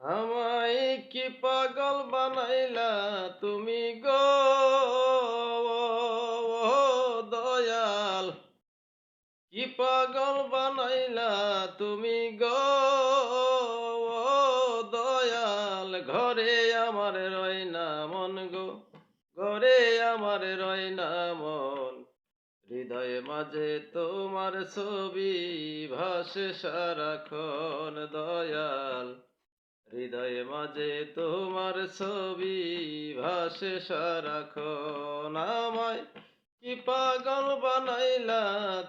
আমায় কি পাগল বানাইলা তুমি গো? দয়াল, কি পাগল বানাইলা তুমি গো? দয়াল, ঘরে আমার রয় না মন গো, ঘরে আমার রয় না মন। হৃদয়ে মাঝে তোমার ছবি ভাসে সারাক্ষণ দয়াল। হৃদয়ে মাঝে তোমার ছবি ভাসে সারাক্ষণ আমায়। কি পাগল বানাইলা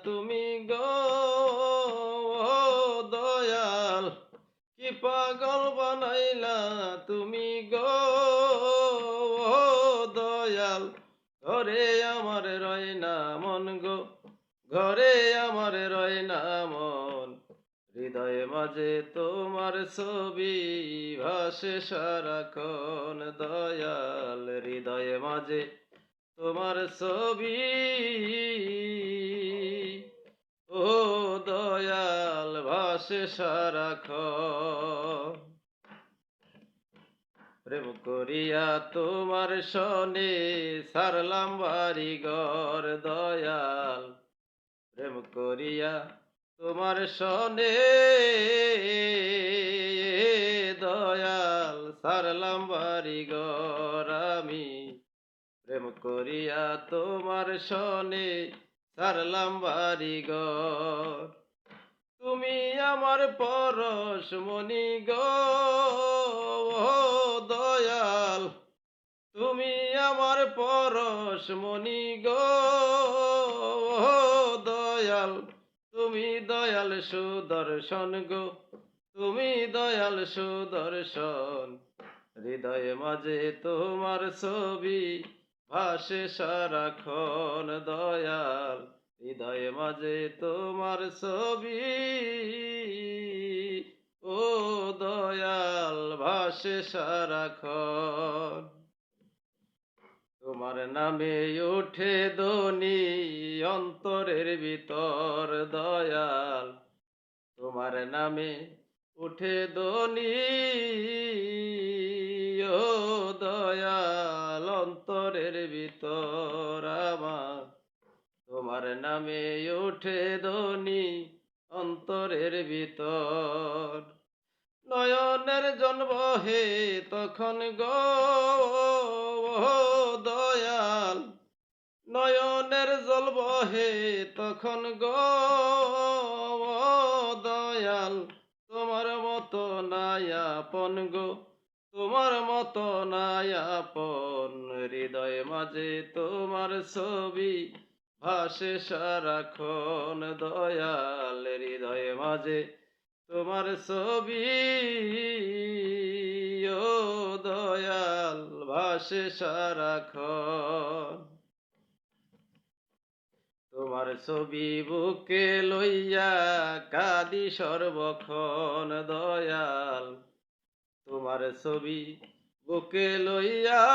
তুমি গো দয়াল? কি পাগল বানাইলা তুমি গো দয়াল? ঘরে আমার রয় না মন গো, ঘরে আমার রয় না মন হৃদয়ে মাঝে তোমার ছবি ভাসে সারাক্ষণ দয়াল। হৃদয়ে মাঝে তোমার ছবি, ও দয়াল, ভাসে সারাক্ষণ। প্রেম করিয়া তোমার সনে সারলাম বাড়ি ঘর দয়াল। প্রেম করিয়া তোমার সনে দয়াল সারলাম বাড়ি ঘর আমি। প্রেম করিয়া তোমার সনে সারলাম বাড়ি ঘর। তুমি আমার পরশ মনি গো দয়াল। তুমি আমার পরশ মনি গো দয়াল। তুমি দয়াল সুদর্শন গো, তুমি দয়াল সুদর্শন। হৃদয়ে মাঝে তোমার ছবি ভাসে সারাক্ষণ দয়াল। হৃদয়ে মাঝে তোমার ছবি, ও দয়াল, ভাসে সারাক্ষণ। তোমার নামে ওঠে দনি অন্তরের ভিতর দয়াল। তোমার নামে উঠে দনি ও দয়াল, অন্তরের ভিতর আমার। তোমার নামে ওঠে দনি অন্তরের ভিতর নয়নের জন্ম হে, তখন গো দয়াল। নয়নের জলব হে, তখন গো দয়াল। তোমার মতো নায়াপন গো, তোমার মতো নায়াপন হৃদয় মাঝে তোমার ছবি ভাসে সারাক্ষণ দয়াল। হৃদয় মাঝে তোমার ছবি, ও দয়াল, ভাসে সারাক্ষণ। তোমার ছবি বুকে লইয়া কাদি সর্বক্ষণ, দয়াল। তোমার ছবি বুকে লইয়া,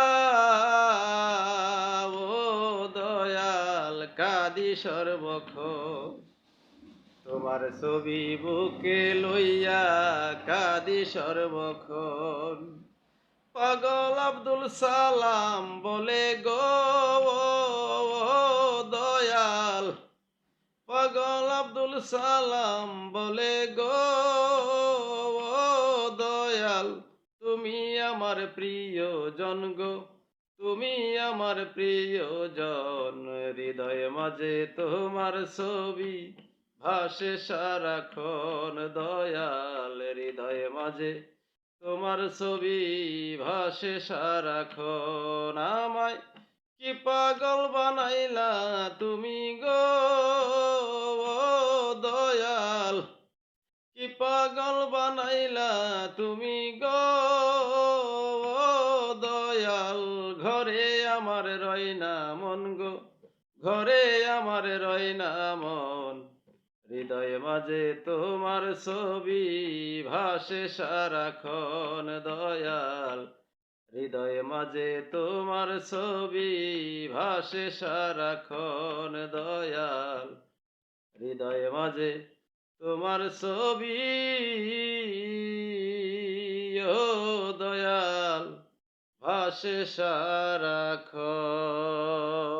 ও দয়াল, কাদি সর্বক্ষণ। তোমার ছবি বুকে লইয়া কাদি সর্বক্ষণ। পাগল আব্দুল সালাম বলে, গো দয়াল। পাগল আব্দুল সালাম বলে, গো দয়াল, তুমি আমার প্রিয় জন গো। তুমি আমার প্রিয় জন হৃদয় মাঝে তোমার ছবি। ভাসে সারাক্ষণ দয়াল হৃদয় মাঝে। তোমার ছবি ভাসে সারাক্ষণ আমায়। কি পাগল বানাইলা তুমি গো দয়াল? কি পাগল বানাইলা তুমি গো দয়াল? ঘরে আমার রয় না মন গো, ঘরে আমার রয় না মন। হৃদয় মাঝে তোমার ছবি ভাসে সারাক্ষণ দয়াল। হৃদয় মাঝে তোমার ছবি ভাসে সারাক্ষণ দয়াল। হৃদয় মাঝে তোমার ছবি, ও দয়াল, ভাসে সারাক্ষণ